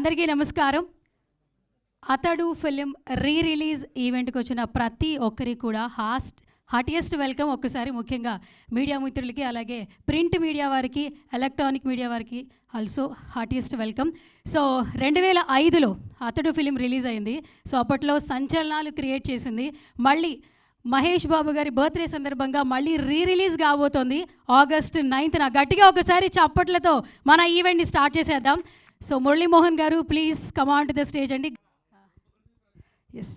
అందరికీ నమస్కారం. అతడు ఫిలిం రీ రిలీజ్ ఈవెంట్కి వచ్చిన ప్రతి ఒక్కరికి కూడా హాస్ట్ హాటియెస్ట్ వెల్కమ్ ఒక్కసారి ముఖ్యంగా మీడియా మిత్రులకి అలాగే ప్రింట్ మీడియా వారికి ఎలక్ట్రానిక్ మీడియా వారికి ఆల్సో హాటియెస్ట్ వెల్కమ్. సో రెండు వేల ఐదులో అతడు ఫిలిం రిలీజ్ అయింది. సో అప్పట్లో సంచలనాలు క్రియేట్ చేసింది. మళ్ళీ మహేష్ బాబు గారి బర్త్డే సందర్భంగా మళ్ళీ రీ రిలీజ్ కాబోతోంది. ఆగస్ట్ నైన్త్న గట్టిగా ఒకసారి చప్పట్లతో మన ఈవెంట్ని స్టార్ట్ చేసేద్దాం. So Murali Mohan garu please come on to the stage అండి ఎస్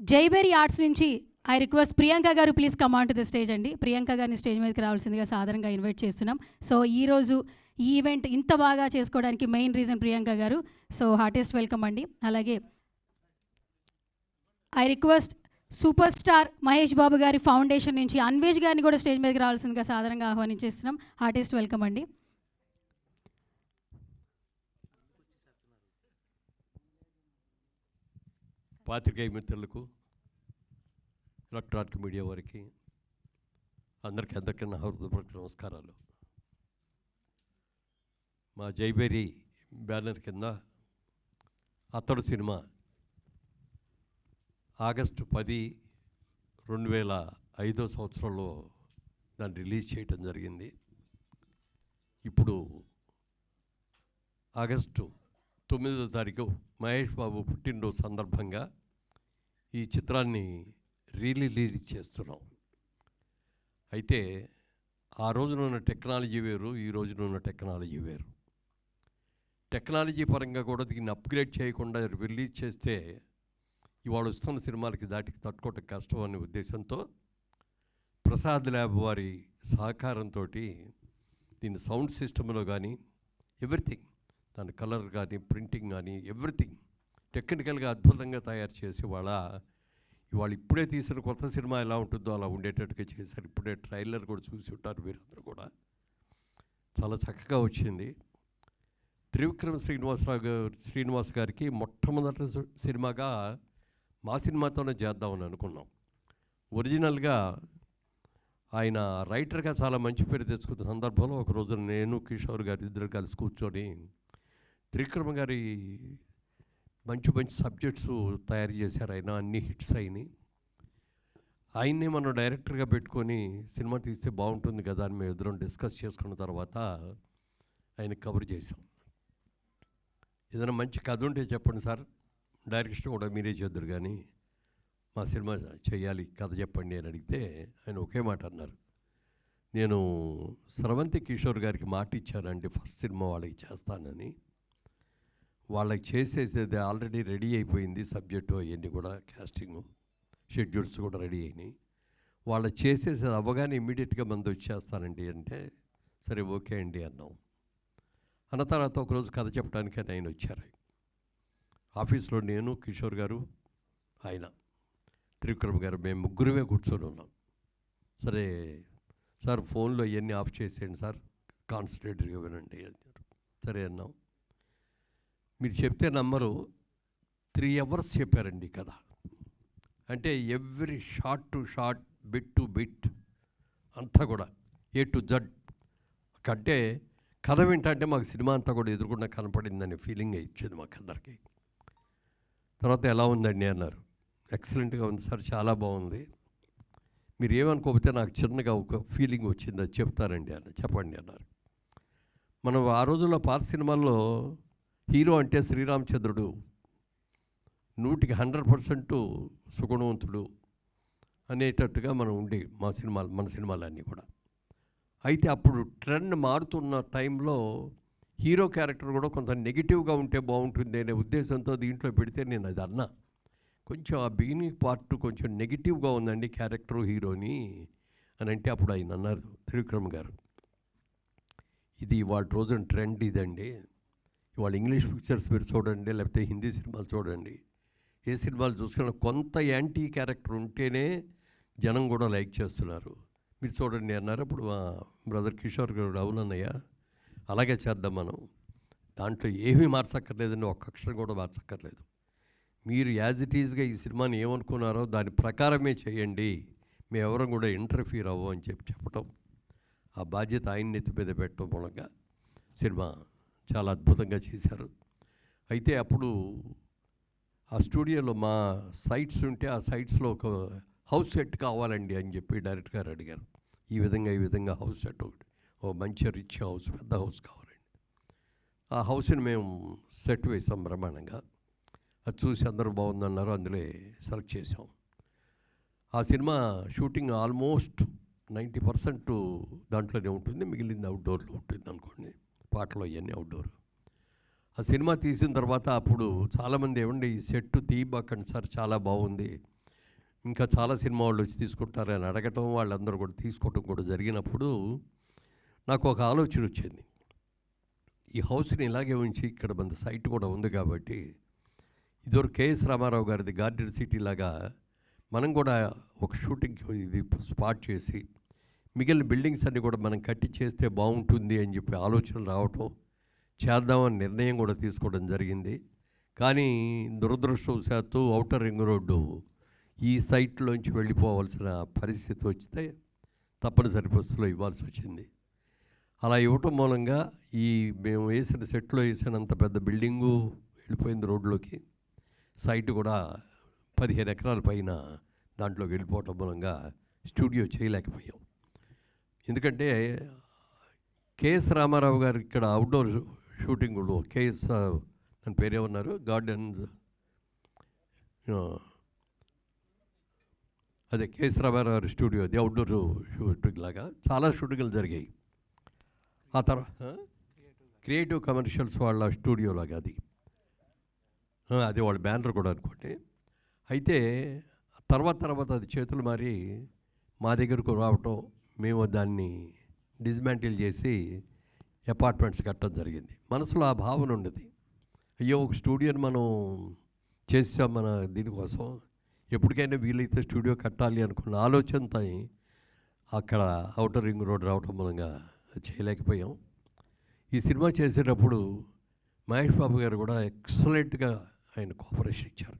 జైబేరి ఆర్ట్స్ నుంచి I request Priyanka garu please come on to the stage అండి ప్రియాంక గారిని స్టేజ్ మీదకి రావాల్సిందిగా సాధారణంగా ఇన్వైట్ చేస్తున్నాం సో ఈరోజు ఈ ఈవెంట్ ఇంత బాగా చేసుకోవడానికి మెయిన్ రీజన్ ప్రియాంక గారు సో హార్టెస్ట్ వెల్కమ్ అండి అలాగే I request super star Mahesh Babu గారి ఫౌండేషన్ నుంచి అన్వేష్ గారిని కూడా స్టేజ్ మీదకి రావాల్సిందిగా సాధారణంగా ఆహ్వానించేస్తున్నాం హార్టెస్ట్ వెల్కమ్ అండి పాత్రికేయ మిత్రులకు ఎలక్ట్రానిక్ మీడియా వారికి అందరికీ అందరికన్నా హృదయపూర్వక నమస్కారాలు. మా జైబేరి బ్యానర్ కింద అతడు సినిమా ఆగస్టు పది రెండు వేల ఐదో సంవత్సరంలో దాన్ని రిలీజ్ చేయటం జరిగింది. ఇప్పుడు ఆగస్టు తొమ్మిదో తారీఖు మహేష్ బాబు పుట్టినరోజు సందర్భంగా ఈ చిత్రాన్ని రీలీజ్ చేస్తున్నాం. అయితే ఆ రోజున ఉన్న టెక్నాలజీ వేరు ఈ రోజున ఉన్న టెక్నాలజీ వేరు. టెక్నాలజీ పరంగా కూడా దీన్ని అప్గ్రేడ్ చేయకుండా రిలీజ్ చేస్తే ఇవాళ వస్తున్న సినిమాలకి దాటికి తట్టుకోవటం కష్టం అనే ఉద్దేశంతో ప్రసాద్ ల్యాబ్ వారి సహకారంతో దీని సౌండ్ సిస్టంలో కానీ ఎవ్రీథింగ్ దాని కలర్ కానీ ప్రింటింగ్ కానీ ఎవ్రీథింగ్ టెక్నికల్గా అద్భుతంగా తయారు చేసి వాళ్ళ ఇవాళ ఇప్పుడే తీసిన కొత్త సినిమా ఎలా ఉంటుందో అలా ఉండేటట్టుగా చేశారు. ఇప్పుడే ట్రైలర్ కూడా చూసి ఉంటారు మీరందరూ కూడా. చాలా చక్కగా వచ్చింది. త్రివిక్రమ్ శ్రీనివాసరావు గారు శ్రీనివాస్ గారికి మొట్టమొదటి సినిమాగా మా సినిమాతోనే చేద్దామని అనుకున్నాం. ఒరిజినల్గా ఆయన రైటర్గా చాలా మంచి పేరు తెచ్చుకున్న సందర్భంలో ఒక రోజు నేను కిషోర్ గారు ఇద్దరు కలిసి కూర్చొని త్రివిక్రమ గారి మంచి మంచి సబ్జెక్ట్స్ తయారు చేశారు ఆయన అన్ని హిట్స్ అయినాయి ఆయన్నే మనం డైరెక్టర్గా పెట్టుకొని సినిమా తీస్తే బాగుంటుంది కదా అని మేము ఇద్దరం డిస్కస్ చేసుకున్న తర్వాత ఆయన కవర్ చేసాం ఏదైనా మంచి కథ ఉంటే చెప్పండి సార్. డైరెక్షన్ కూడా మీరే చేద్దరు కానీ మా సినిమా చేయాలి కథ చెప్పండి అని అడిగితే ఆయన ఒకే మాట అన్నారు. నేను స్రవంతి కిషోర్ గారికి మాట ఇచ్చానండి ఫస్ట్ సినిమా వాళ్ళకి చేస్తానని. వాళ్ళకి చేసేసేది ఆల్రెడీ రెడీ అయిపోయింది సబ్జెక్టు అవన్నీ కూడా క్యాస్టింగు షెడ్యూల్స్ కూడా రెడీ అయినాయి. వాళ్ళు చేసేసేది అవ్వగానే ఇమ్మీడియట్గా మంది వచ్చేస్తానండి అంటే సరే ఓకే అండి అన్నాం. అన్న తర్వాత ఒకరోజు కథ చెప్పడానికి ఆయన వచ్చారు. ఆఫీస్లో నేను కిషోర్ గారు ఆయన త్రివిక్రమ్ గారు మేము ముగ్గురమే కూర్చొని ఉన్నాం. సరే సార్ ఫోన్లో ఇవన్నీ ఆఫ్ చేసేయండి సార్ కాన్సన్ట్రేటర్గా వినండి అన్నారు. సరే అన్నాం. మీరు చెప్తే నమ్మరు. త్రీ అవర్స్ చెప్పారండి కథ. అంటే every shot to shot bit to bit అంతా కూడా ఏ టు జడ్. కంటే కథ వింటంటే మాకు సినిమా అంతా కూడా ఎదురుకుండా కనపడిందనే ఫీలింగ్ ఇచ్చింది మాకు అందరికీ తర్వాత ఎలా ఉందండి అన్నారు. ఎక్సలెంట్గా ఉంది సార్ చాలా బాగుంది. మీరు ఏమనుకోకపోతే నాకు చిన్నగా ఒక ఫీలింగ్ వచ్చింది అది చెప్తారండి అన్న చెప్పండి అన్నారు. మనం ఆ రోజుల్లో పాత సినిమాల్లో హీరో అంటే శ్రీరామచంద్రుడు. నూటికి హండ్రెడ్ పర్సెంట్ సుగుణవంతుడు అనేటట్టుగా మనం ఉండే మా సినిమాలు మన సినిమాలన్నీ కూడా. అయితే అప్పుడు ట్రెండ్ మారుతున్న టైంలో హీరో క్యారెక్టర్ కూడా కొంత నెగిటివ్గా ఉంటే బాగుంటుంది అనే ఉద్దేశంతో దీంట్లో పెడితే నేను అది అన్నా. కొంచెం ఆ బిగినింగ్ పార్ట్ కొంచెం నెగిటివ్గా ఉందండి క్యారెక్టర్ హీరోని అని అంటే అప్పుడు ఆయన అన్నారు త్రివిక్రమ్ గారు. ఇది వాటి రోజున ట్రెండ్ ఇదండి. ఇవాళ ఇంగ్లీష్ పిక్చర్స్ మీరు చూడండి లేకపోతే హిందీ సినిమాలు చూడండి. ఏ సినిమాలు చూసుకున్నా కొంత యాంటీ క్యారెక్టర్ ఉంటేనే జనం కూడా లైక్ చేస్తున్నారు. మీరు చూడండి అన్నారు అప్పుడు మా బ్రదర్ కిషోర్ గారు అవునన్నయ్య అలాగే చేద్దాం మనం. దాంట్లో ఏమీ మార్చక్కర్లేదండి ఒక్క అక్షరం కూడా మార్చక్కర్లేదు. మీరు యాజ్ ఇట్ ఈజ్గా ఈ సినిమాని ఏమనుకున్నారో దాని ప్రకారమే చేయండి. మేమెవరం కూడా ఇంటర్ఫీర్ అవ్వం అని చెప్పి చెప్పటం. ఆ బాధ్యత ఆయన నెత్తి మీద పెట్టడం మూలంగా సినిమా చాలా అద్భుతంగా చేశారు. అయితే అప్పుడు ఆ స్టూడియోలో మా సైట్స్ ఉంటే ఆ సైట్స్లో ఒక హౌస్ సెట్ కావాలండి అని చెప్పి డైరెక్టర్ గారు అడిగారు. ఈ విధంగా ఈ విధంగా హౌస్ సెట్ ఒకటి. ఓ మంచి రిచ్ హౌస్ పెద్ద హౌస్ కావాలండి. ఆ హౌస్ని మేము సెట్ వేసాం బ్రహ్మాండంగా. అది చూసి అందరూ బాగుందన్నారు అందులో సెలెక్ట్ చేసాం ఆ cinema shooting almost ninety percent దాంట్లోనే ఉంటుంది మిగిలింది అవుట్డోర్లో ఉంటుంది అనుకోండి. పాటలు అవన్నీ అవుట్డోర్ ఆ సినిమా తీసిన తర్వాత అప్పుడు చాలామంది ఏమండి ఈ సెట్ తీయబాకండి సార్ చాలా బాగుంది. ఇంకా చాలా సినిమా వాళ్ళు వచ్చి తీసుకుంటారు అని అడగటం వాళ్ళందరూ కూడా తీసుకోవటం కూడా జరిగినప్పుడు నాకు ఒక ఆలోచన వచ్చింది. ఈ హౌస్ని ఇలాగే ఉంచి ఇక్కడ మన సైట్ కూడా ఉంది కాబట్టి ఇదివరకు కేఎస్ రామారావు గారిది గార్డెన్ సిటీ లాగా మనం కూడా ఒక షూటింగ్ ఇది స్పాట్ చేసి మిగిలిన బిల్డింగ్స్ అన్నీ కూడా మనం కట్టి చేస్తే బాగుంటుంది అని చెప్పి ఆలోచన రావటం చేద్దామని నిర్ణయం కూడా తీసుకోవడం జరిగింది. కానీ దురదృష్టవశాత్తు ఔటర్ రింగ్ రోడ్డు ఈ సైట్లోంచి వెళ్ళిపోవాల్సిన పరిస్థితి వస్తే తప్పనిసరి పరిస్థితిలో ఇవ్వాల్సి వచ్చింది. అలా ఇవ్వటం మూలంగా ఈ మేము వేసిన సెట్లో వేసినంత పెద్ద బిల్డింగు వెళ్ళిపోయింది రోడ్లోకి సైట్ కూడా పదిహేను ఎకరాల పైన దాంట్లోకి వెళ్ళిపోవటం మూలంగా స్టూడియో చేయలేకపోయాం. ఎందుకంటే కేఎస్ రామారావు గారు ఇక్కడ అవుట్డోర్ షూటింగ్లో కేఎస్ దాని పేరేమన్నారు? గార్డెన్ అదే కేఎస్ రామారావు గారి స్టూడియో అది అవుట్డోర్ షూటింగ్ లాగా చాలా షూటింగ్లు జరిగాయి. ఆ తర్వాత క్రియేటివ్ కమర్షియల్స్ వాళ్ళ స్టూడియో లాగా అది. అది వాళ్ళ బ్యానర్ కూడా అనుకోండి. అయితే తర్వాత తర్వాత అది చేతులు మారి మా దగ్గరకు రావటం మేము దాన్ని డిస్మాంటిల్ చేసి అపార్ట్మెంట్స్ కట్టడం జరిగింది. మనసులో ఆ భావన ఉండేది. అయ్యో ఒక స్టూడియోని మనం చేసాం మన దీనికోసం. ఎప్పటికైనా వీలైతే స్టూడియో కట్టాలి అనుకున్న ఆలోచనతో అక్కడ అవుటర్ రింగ్ రోడ్ రావటం మూలంగా అది చేయలేకపోయాం. ఈ సినిమా చేసేటప్పుడు మహేష్ బాబు గారు కూడా ఎక్సలెంట్గా ఆయన కోఆపరేషన్ ఇచ్చారు.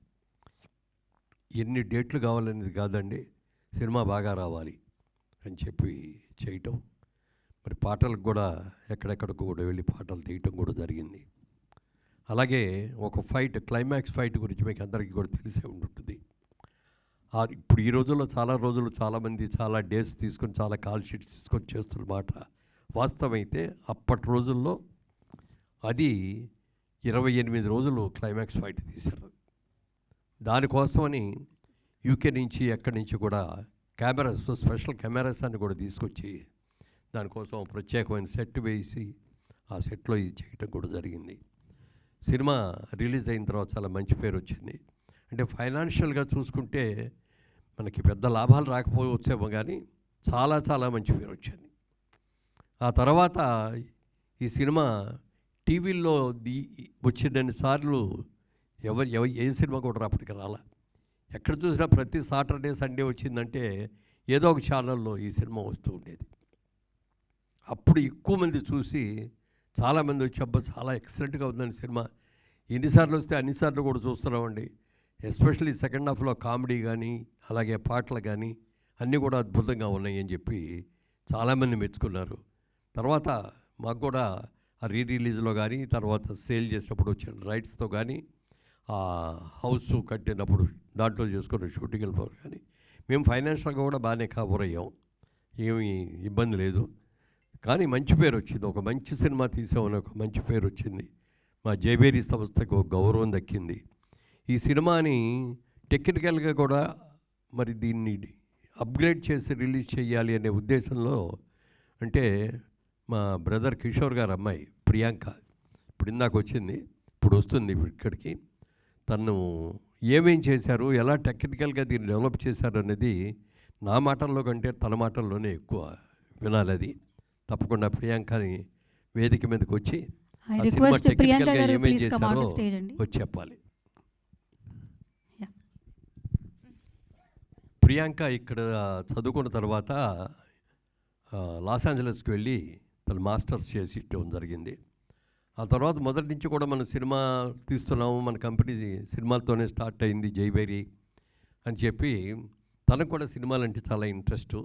ఎన్ని డేట్లు కావాలనేది కాదండి సినిమా బాగా రావాలి. అని చెప్పి చేయటం. మరి పాటలకు కూడా ఎక్కడెక్కడికి కూడా వెళ్ళి పాటలు తీయటం కూడా జరిగింది. అలాగే ఒక ఫైట్ క్లైమాక్స్ ఫైట్ గురించి మీకు అందరికీ కూడా తెలిసే ఉంటుంది ఇప్పుడు ఈ రోజుల్లో చాలా రోజులు చాలామంది చాలా డేస్ తీసుకొని చాలా కాల్ షీట్స్ తీసుకొని చేస్తున్న మాట వాస్తవమైతే అప్పటి రోజుల్లో అది ఇరవై ఎనిమిది రోజులు క్లైమాక్స్ ఫైట్ తీశారు. దానికోసమని యూకే నుంచి ఎక్కడి నుంచి కూడా కెమెరాస్ స్పెషల్ కెమెరాస్ అని కూడా తీసుకొచ్చి దానికోసం ప్రత్యేకమైన సెట్ వేసి ఆ సెట్లో ఇది చేయటం కూడా జరిగింది. సినిమా రిలీజ్ అయిన తర్వాత చాలా మంచి పేరు వచ్చింది. అంటే ఫైనాన్షియల్గా చూసుకుంటే మనకి పెద్ద లాభాలు రాకపోవచ్చేమో కానీ చాలా చాలా మంచి పేరు వచ్చింది. ఆ తర్వాత ఈ సినిమా టీవీల్లో ది వచ్చినన్ని సార్లు ఎవరు ఏ సినిమా కూడా అప్పటికి రాలే. ఎక్కడ చూసినా ప్రతి సాటర్డే సండే వచ్చిందంటే ఏదో ఒక ఛానల్లో ఈ సినిమా వస్తూ ఉండేది. అప్పుడు ఎక్కువ మంది చూసి చాలామంది వచ్చి అబ్బా చాలా ఎక్సలెంట్గా ఉందండి సినిమా. ఎన్నిసార్లు వస్తే అన్నిసార్లు కూడా చూస్తున్నామండి. ఎస్పెషల్లీ సెకండ్ హాఫ్లో కామెడీ కానీ అలాగే పాటలు కానీ అన్నీ కూడా అద్భుతంగా ఉన్నాయి అని చెప్పి చాలామంది మెచ్చుకున్నారు. తర్వాత మాకు కూడా ఆ రీ రిలీజ్లో కానీ తర్వాత సేల్ చేసినప్పుడు వచ్చిన రైట్స్తో కానీ ఆ హౌస్ కట్టినప్పుడు దాంట్లో చేసుకుని షూటింగ్ వెళ్ళిపోరు కానీ మేము ఫైనాన్షియల్గా కూడా బాగానే కవర్ అయ్యాం. ఏమీ ఇబ్బంది లేదు. కానీ మంచి పేరు వచ్చింది. ఒక మంచి సినిమా తీసామని ఒక మంచి పేరు వచ్చింది. మా జేబేరి సంస్థకు ఒక గౌరవం దక్కింది. ఈ సినిమాని టెక్నికల్గా కూడా మరి దీన్ని అప్గ్రేడ్ చేసి రిలీజ్ చేయాలి అనే ఉద్దేశంలో అంటే మా బ్రదర్ కిషోర్ గారు అమ్మాయి ప్రియాంక ఇప్పుడు ఇందాక వచ్చింది. ఇప్పుడు వస్తుంది ఇక్కడికి. తను ఏమేం చేశారు? ఎలా టెక్నికల్గా దీన్ని డెవలప్ చేశారు అనేది నా మాటల్లో కంటే తన మాటల్లోనే ఎక్కువ వినాలి అది. తప్పకుండా ప్రియాంకని వేదిక మీదకి వచ్చి ఏమేం చేశారో వచ్చి చెప్పాలి. ప్రియాంక ఇక్కడ చదువుకున్న తర్వాత లాస్ ఏంజలస్కి వెళ్ళి తను మాస్టర్స్ చేసి ఇవ్వడం జరిగింది. ఆ తర్వాత మొదటి నుంచి కూడా మనం సినిమా తీస్తున్నాము. మన కంపెనీ సినిమాలతోనే స్టార్ట్ అయింది జైబేరి అని చెప్పి తనకు కూడా సినిమాలంటే చాలా ఇంట్రెస్ట్.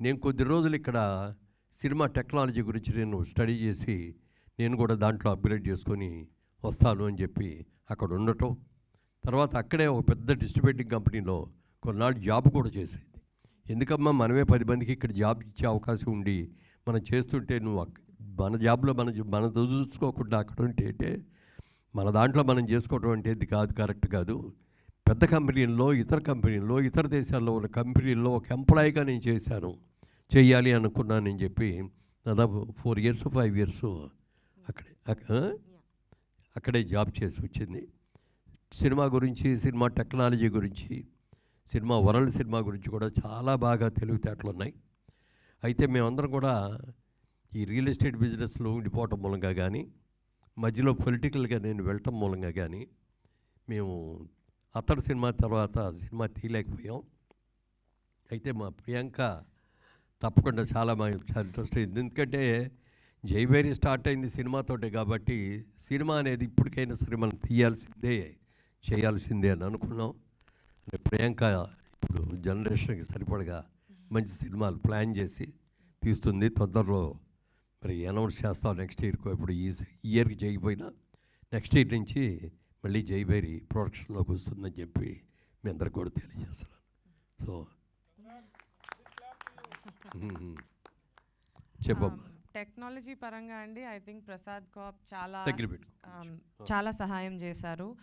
నేను కొద్ది రోజులు ఇక్కడ సినిమా టెక్నాలజీ గురించి నేను స్టడీ చేసి నేను కూడా దాంట్లో అప్గ్రేడ్ చేసుకొని వస్తాను అని చెప్పి అక్కడ ఉండటం. తర్వాత అక్కడే ఒక పెద్ద డిస్ట్రిబ్యూటింగ్ కంపెనీలో కొన్నాళ్ళు జాబ్ కూడా చేసేది. ఎందుకమ్మా మనమే పది మందికి ఇక్కడ జాబ్ ఇచ్చే అవకాశం ఉండి మనం చేస్తుంటే నువ్వు మన జాబ్లో మన మన చూసుకోకుండా అక్కడ ఉంటే అంటే మన దాంట్లో మనం చేసుకోవడం అంటే ఇది కాదు కరెక్ట్ కాదు. పెద్ద కంపెనీల్లో ఇతర కంపెనీల్లో ఇతర దేశాల్లో ఉన్న కంపెనీల్లో ఒక ఎంప్లాయీగా నేను చేశాను. చేయాలి అనుకున్నానని చెప్పి దాదాపు ఫోర్ ఇయర్స్ ఫైవ్ ఇయర్స్ అక్కడే అక్కడే జాబ్ చేసి వచ్చింది. సినిమా గురించి సినిమా టెక్నాలజీ గురించి సినిమా వరల్డ్ సినిమా గురించి కూడా చాలా బాగా తెలివితేటలు ఉన్నాయి అయితే మేమందరం కూడా ఈ రియల్ ఎస్టేట్ బిజినెస్లో ఉండిపోవటం మూలంగా కానీ మధ్యలో పొలిటికల్గా నేను వెళ్ళటం మూలంగా కానీ మేము అతడు సినిమా తర్వాత సినిమా తీయలేకపోయాం. అయితే మా ప్రియాంక తప్పకుండా చాలా మా ఇంట్రెస్ట్ అయింది. ఎందుకంటే జైవేరి స్టార్ట్ అయింది సినిమాతోటే కాబట్టి సినిమా అనేది ఇప్పటికైనా సరే మనం తీయాల్సిందే చేయాల్సిందే అని అనుకున్నాం. అంటే ప్రియాంక ఇప్పుడు జనరేషన్కి సరిపడగా మంచి సినిమాలు ప్లాన్ చేసి తీస్తుంది. తొందరలో మరి అనౌన్స్ చేస్తాం నెక్స్ట్ ఇయర్కి ఇప్పుడు ఈ ఇయర్కి చేయకపోయినా నెక్స్ట్ ఇయర్ నుంచి మళ్ళీ జైబేరి ప్రొడక్షన్లోకి వస్తుందని చెప్పి మీ అందరికి కూడా తెలియజేస్తున్నాను. So hmm. చెప్పమ్మా. టెక్నాలజీ పరంగా అండి ఐ థింక్ ప్రసాద్ కాప్ చాలా చాలా సహాయం చేశారు.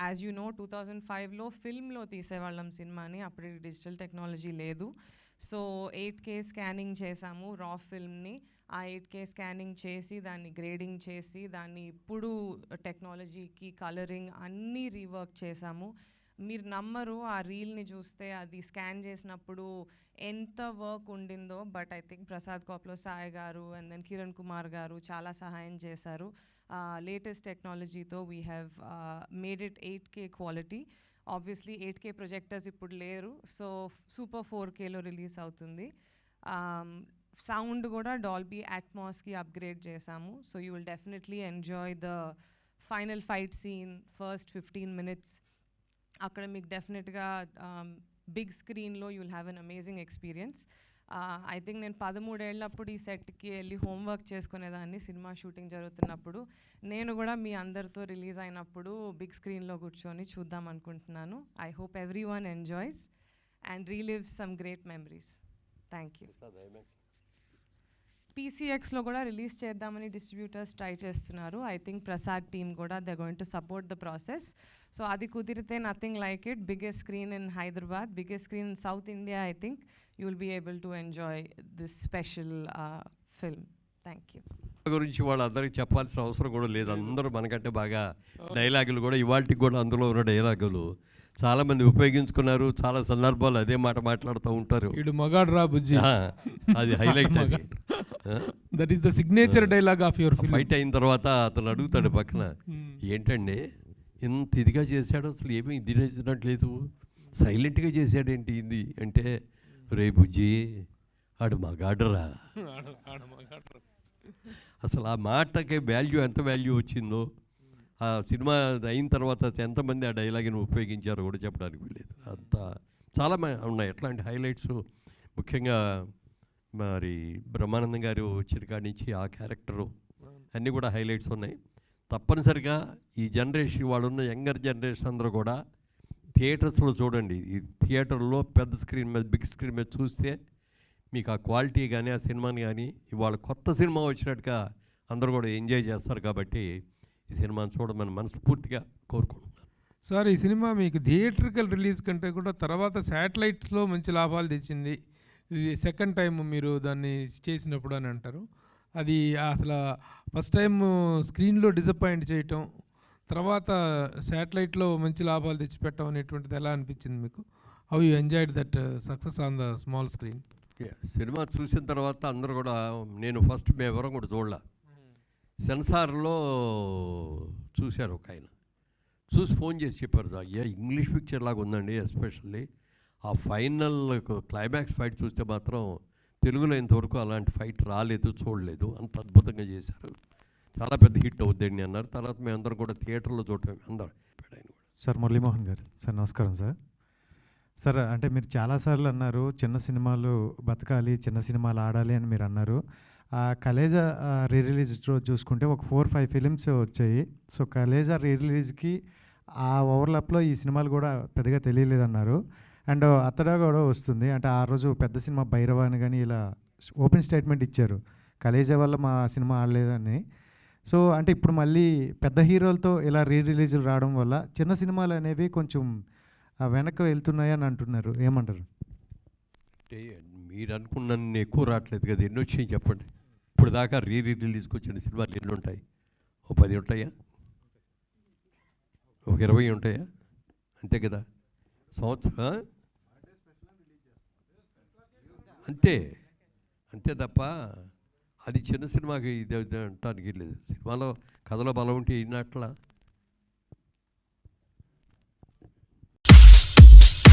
As you know two thousand ఫైవ్లో ఫిల్మ్లో తీసేవాళ్ళం సినిమాని అప్పుడు డిజిటల్ టెక్నాలజీ లేదు. సో ఎయిట్ కే స్కానింగ్ చేసాము రా ఫిల్మ్ని. ఆ ఎయిట్ కే స్కానింగ్ చేసి దాన్ని గ్రేడింగ్ చేసి దాన్ని ఇప్పుడు టెక్నాలజీకి కలరింగ్ అన్నీ రీవర్క్ చేసాము. మీరు నమ్మరు ఆ రీల్ని చూస్తే అది స్కాన్ చేసినప్పుడు ఎంత వర్క్ ఉండిందో బట్ ఐ థింక్ ప్రసాద్ కాప్లో సాయి గారు అండ్ దెన్ కిరణ్ కుమార్ గారు చాలా సహాయం చేశారు. లేటెస్ట్ టెక్నాలజీతో we have made it eight K quality. Obviously eight K projectors ఇప్పుడు లేరు. సో సూపర్ ఫోర్ కేలో రిలీజ్ అవుతుంది. సౌండ్ కూడా డాల్బీ అట్మాస్కి అప్గ్రేడ్ చేసాము so you will definitely enjoy the final fight scene first fifteen minutes అక్కడ మీకు డెఫినెట్గా బిగ్ స్క్రీన్లో you will have an amazing experience I think నేను పదమూడేళ్ళప్పుడు ఈ సెట్కి వెళ్ళి హోంవర్క్ చేసుకునేదాన్ని సినిమా షూటింగ్ జరుగుతున్నప్పుడు. నేను కూడా మీ అందరితో రిలీజ్ అయినప్పుడు బిగ్ స్క్రీన్లో కూర్చొని చూద్దాం అనుకుంటున్నాను. I hope everyone enjoys and relive some great memories thank you పీసీఎక్స్లో కూడా రిలీజ్ చేద్దామని డిస్ట్రిబ్యూటర్స్ ట్రై చేస్తున్నారు. ఐ థింక్ ప్రసాద్ టీమ్ కూడా they going to support the process so అది కుదిరితే nothing like it biggest screen in Hyderabad biggest screen in South India I think you will be able to enjoy this special film thank you గురించి వాళ్ళందరికీ చెప్పాల్సిన అవసరం కూడా లేదు. అందరూ మనకంటే బాగా డైలాగులు కూడా ఇవాళకి కూడా అందులో ఉన్న డైలాగులు చాలామంది ఉపయోగించుకున్నారు. చాలా సందర్భాలు అదే మాట మాట్లాడుతూ ఉంటారు. ఈడు మగాడు రా బుజ్జి. అది highlight that is the signature dialogue of your film fight అయిన తర్వాత అతను అడుగుతాడు పక్కన ఏంటండి? ఇంత ఇదిగా చేశాడు అసలు ఏమీ ఇది చేసినట్లేదు సైలెంట్గా చేశాడేంటి ఇది? అంటే రే బుజ్జి ఆడు మగాడరా. అసలు ఆ మాటకి వాల్యూ ఎంత వాల్యూ వచ్చిందో. ఆ సినిమా అయిన తర్వాత ఎంతమంది ఆ డైలాగ్ని ఉపయోగించారో కూడా చెప్పడానికి లేదు అంత చాలా ఉన్నాయి. ఎట్లాంటి హైలైట్స్. ముఖ్యంగా మరి బ్రహ్మానందం గారు వచ్చిన కాడి నుంచి ఆ క్యారెక్టరు. అన్నీ కూడా హైలైట్స్ ఉన్నాయి. తప్పనిసరిగా ఈ జనరేషన్ వాళ్ళు ఉన్న యంగర్ జనరేషన్ అందరూ కూడా థియేటర్స్లో చూడండి. ఈ థియేటర్లో పెద్ద స్క్రీన్ మీద బిగ్ స్క్రీన్ మీద చూస్తే మీకు ఆ క్వాలిటీ కానీ ఆ సినిమాని కానీ ఇవాళ కొత్త సినిమా వచ్చినట్టుగా అందరూ కూడా ఎంజాయ్ చేస్తారు కాబట్టి ఈ సినిమాని చూడమని మనస్ఫూర్తిగా కోరుకుంటున్నాను. సార్ ఈ సినిమా మీకు థియేట్రికల్ రిలీజ్ కంటే కూడా తర్వాత శాటిలైట్స్లో మంచి లాభాలు తెచ్చింది. సెకండ్ టైం మీరు దాన్ని చేసినప్పుడు అని అంటారు. అది అసలు ఫస్ట్ టైం స్క్రీన్లో డిసప్పాయింట్ చేయటం తర్వాత శాటిలైట్లో మంచి లాభాలు తెచ్చిపెట్టడం అనేటువంటిది ఎలా అనిపించింది మీకు? How you enjoyed that success on the small screen cinema చూసిన తర్వాత అందరూ కూడా నేను ఫస్ట్ మేమెవరం కూడా చూడలే. సెన్సార్లో చూశారు ఒక ఆయన. చూసి ఫోన్ చేసి చెప్పారు అయ్యా ఇంగ్లీష్ పిక్చర్ లాగా ఉందండి ఎస్పెషల్లీ. ఆ ఫైనల్ క్లైమాక్స్ ఫైట్ చూస్తే మాత్రం తెలుగులో ఇంతవరకు అలాంటి ఫైట్ రాలేదు చూడలేదు. అంత అద్భుతంగా చేశారు. చాలా పెద్ద హిట్ అవుద్దండి అన్నారు. తర్వాత మేమందరం కూడా థియేటర్లో చూడటం అందరం సార్ మురళీమోహన్ గారు. సార్ నమస్కారం సార్. సార్ అంటే మీరు చాలాసార్లు అన్నారు చిన్న సినిమాలు బతకాలి చిన్న సినిమాలు ఆడాలి అని మీరు అన్నారు. ఆ కలేజా రీ రిలీజ్ రోజు చూసుకుంటే ఒక ఫోర్ ఫైవ్ ఫిలిమ్స్ వచ్చాయి. సో కలేజా రీ రిలీజ్కి ఆ ఓవర్లాప్లో ఈ సినిమాలు కూడా పెద్దగా తెలియలేదన్నారు. అండ్ అత్తడా కూడా వస్తుంది. అంటే ఆ రోజు పెద్ద సినిమా భైరవ అని కానీ ఇలా ఓపెన్ స్టేట్మెంట్ ఇచ్చారు. కలేజా వల్ల మా సినిమా ఆడలేదని. సో అంటే ఇప్పుడు మళ్ళీ పెద్ద హీరోలతో ఇలా రీ రిలీజులు రావడం వల్ల చిన్న సినిమాలు అనేవి కొంచెం వెనక్కి వెళ్తున్నాయి అని అంటున్నారు. ఏమంటారు? అంటే మీరు అనుకున్న ఎక్కువ రావట్లేదు కదా. ఎన్ని వచ్చాయి చెప్పండి. ఇప్పుడు దాకా రీ రిలీజ్కి వచ్చిన సినిమాలు ఎన్ని ఉంటాయి? ఓ పది ఉంటాయా? ఒక ఇరవై ఉంటాయా? అంతే కదా. సంవత్సరం అంతే అంతే తప్ప అది చిన్న సినిమాకి ఇది అంటానికి లేదు. సినిమాలో కథలో బలం ఉంటే ఈనాట్లా